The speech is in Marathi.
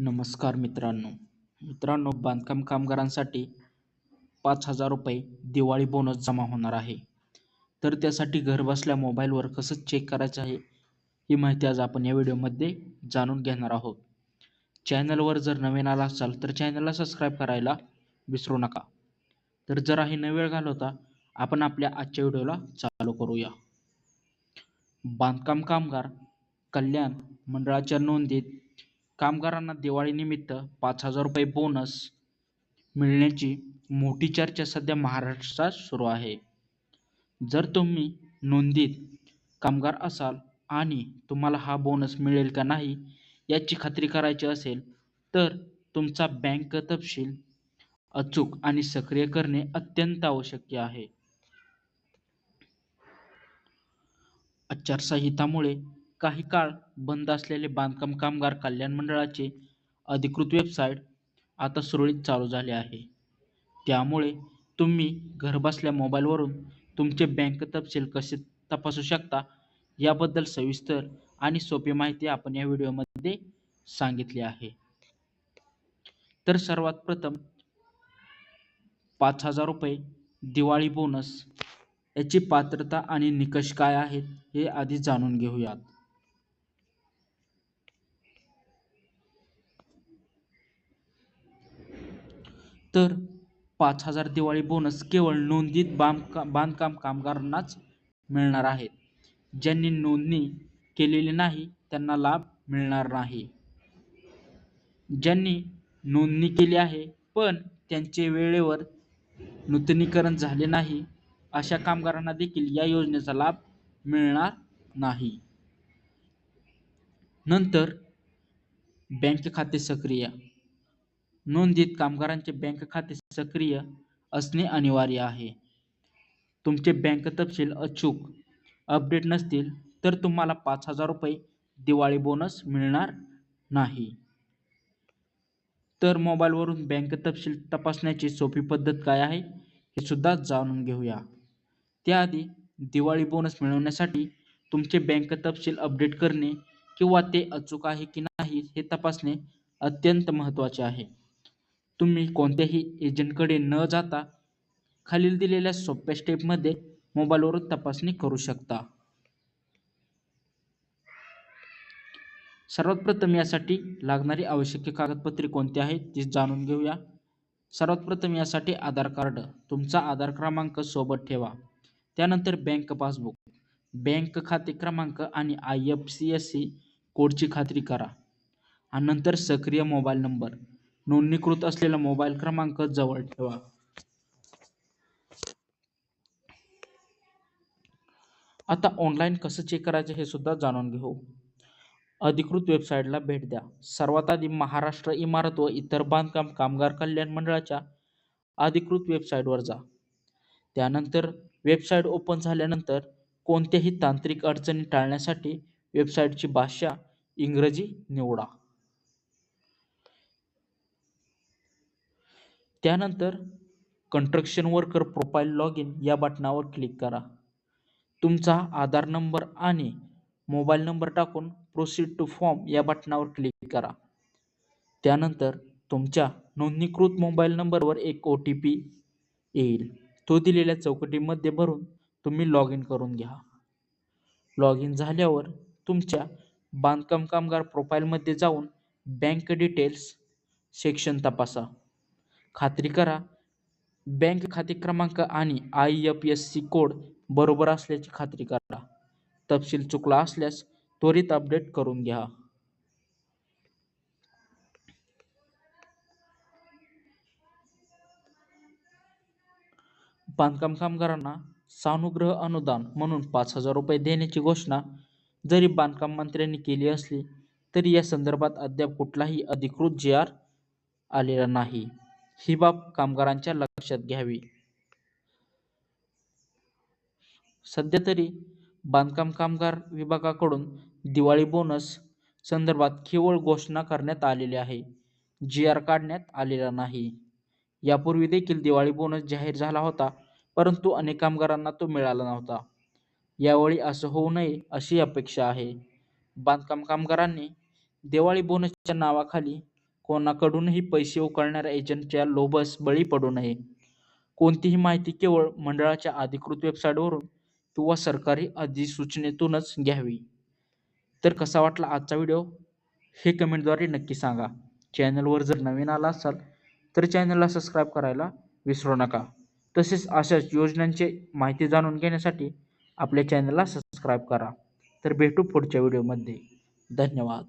नमस्कार मित्रांनो. मित्रांनो बांधकाम कामगारांसाठी पाच हजार रुपये दिवाळी बोनस जमा होणार आहे. तर त्यासाठी घरबसल्या मोबाईलवर कसं चेक करायचं आहे ही माहिती आज आपण या व्हिडिओमध्ये जाणून घेणार आहोत. चॅनलवर जर नवीन आला असाल तर चॅनलला सबस्क्राईब करायला विसरू नका. तर जरा आहे न वेळ घालवता आपण आपल्या आजच्या व्हिडिओला चालू करूया. बांधकाम कामगार कल्याण मंडळाच्या नोंदीत कामगारांना दिवाळीनिमित्त पाच हजार रुपये बोनस मिळण्याची मोठी चर्चा सध्या महाराष्ट्रात सुरू आहे. जर तुम्ही नोंदीत कामगार असाल आणि तुम्हाला हा बोनस मिळेल का नाही याची खात्री करायची असेल तर तुमचा बँक तपशील अचूक आणि सक्रिय करणे अत्यंत आवश्यक आहे. आचारसंहितामुळे काही काळ बंद असलेले बांधकाम कामगार कल्याण मंडळाचे अधिकृत वेबसाईट आता सुरळीत चालू झाले आहे. त्यामुळे तुम्ही घरबसल्या मोबाईलवरून तुमचे बँक तपशील कसे तपासू शकता याबद्दल सविस्तर आणि सोपी माहिती आपण या व्हिडिओमध्ये सांगितली आहे. तर सर्वात प्रथम पाच हजार रुपये दिवाळी बोनस याची पात्रता आणि निकष काय आहेत हे आधी जाणून घेऊयात. तर पाच हजार दिवाळी बोनस केवळ नोंदीत बांधकाम बांधकाम कामगारांनाच मिळणार आहेत ज्यांनी नोंदणी केलेली नाही त्यांना लाभ मिळणार नाही. ज्यांनी नोंदणी केली आहे पण त्यांचे वेळेवर नूतनीकरण झाले नाही अशा कामगारांना देखील या योजनेचा लाभ मिळणार नाही. नंतर बँक खाते सक्रिय नोंदीत कामगारांचे बँक खाते सक्रिय असणे अनिवार्य आहे. तुमचे बँक तपशील अचूक अपडेट नसतील तर तुम्हाला पाच हजार रुपये दिवाळी बोनस मिळणार नाही. तर मोबाईलवरून बँक तपशील तपासण्याची सोपी पद्धत काय आहे हे सुद्धा जाणून घेऊया. त्याआधी दिवाळी बोनस मिळवण्यासाठी तुमचे बँक तपशील अपडेट करणे किंवा ते अचूक आहे की नाही हे तपासणे अत्यंत महत्त्वाचे आहे. तुम्ही कोणत्याही एजंटकडे न जाता खालील दिलेल्या सोप्या स्टेपमध्ये मोबाईलवरून तपासणी करू शकता. सर्वात प्रथम यासाठी लागणारी आवश्यक कागदपत्रे कोणती आहेत ती जाणून घेऊया. सर्वात प्रथम यासाठी आधार कार्ड तुमचा आधार क्रमांक सोबत ठेवा. त्यानंतर बँक पासबुक बँक खाते क्रमांक आणि I F C S C कोडची खात्री करा. आणि नंतर सक्रिय मोबाईल नंबर नोंदणीकृत असलेला मोबाईल क्रमांक जवळ ठेवा. आता ऑनलाईन कसं चेक करायचं हे सुद्धा जाणून घेऊ. अधिकृत वेबसाईटला भेट द्या. सर्वात आधी महाराष्ट्र इमारत व इतर बांधकाम कामगार कल्याण मंडळाच्या अधिकृत वेबसाईटवर जा. त्यानंतर वेबसाईट ओपन झाल्यानंतर कोणत्याही तांत्रिक अडचणी टाळण्यासाठी वेबसाईटची भाषा इंग्रजी निवडा. त्यानंतर construction worker profile log in या बटनावर क्लिक करा. तुमचा आधार नंबर आणि मोबाईल नंबर टाकून प्रोसीड टू फॉर्म या बटनावर क्लिक करा. त्यानंतर तुमच्या नोंदणीकृत मोबाईल नंबरवर एक ओ टी पी येईल. तो दिलेल्या चौकटीमध्ये भरून तुम्ही लॉग इन करून घ्या. लॉग इन झाल्यावर तुमच्या बांधकाम कामगार प्रोफाईलमध्ये जाऊन बँक डिटेल्स सेक्शन तपासा. खात्री करा. बँक खाते क्रमांक आणि I F S C code बरोबर असल्याची खात्री करा. तपशील चुकला असल्यास त्वरित अपडेट करून घ्या. बांधकाम कामगारांना सानुग्रह अनुदान म्हणून पाच हजार रुपये देण्याची घोषणा जरी बांधकाम मंत्र्यांनी केली असली तरी या संदर्भात अद्याप कुठलाही अधिकृत जी आर आलेला नाही. ही बाब कामगारांच्या लक्षात घ्यावी. सध्या तरी बांधकाम कामगार विभागाकडून दिवाळी बोनस संदर्भात केवळ घोषणा करण्यात आलेली आहे. जी आर काढण्यात आलेला नाही. यापूर्वी देखील दिवाळी बोनस जाहीर झाला होता परंतु अनेक कामगारांना तो मिळाला नव्हता. यावेळी असं होऊ नये अशी अपेक्षा आहे. बांधकाम कामगारांनी दिवाळी बोनसच्या नावाखाली कोणाकडूनही पैसे उकळणाऱ्या एजंटच्या लोभस बळी पडू नये. कोणतीही माहिती केवळ मंडळाच्या अधिकृत वेबसाईटवरून किंवा सरकारी अधिसूचनेतूनच घ्यावी. तर कसा वाटला आजचा व्हिडिओ? हे कमेंटद्वारे नक्की सांगा. चॅनलवर जर नवीन आला असाल तर चॅनलला सबस्क्राईब करायला विसरू नका. तसेच अशाच योजनांची माहिती जाणून घेण्यासाठी आपल्या चॅनलला सबस्क्राईब करा. तर भेटू पुढच्या व्हिडिओमध्ये. धन्यवाद.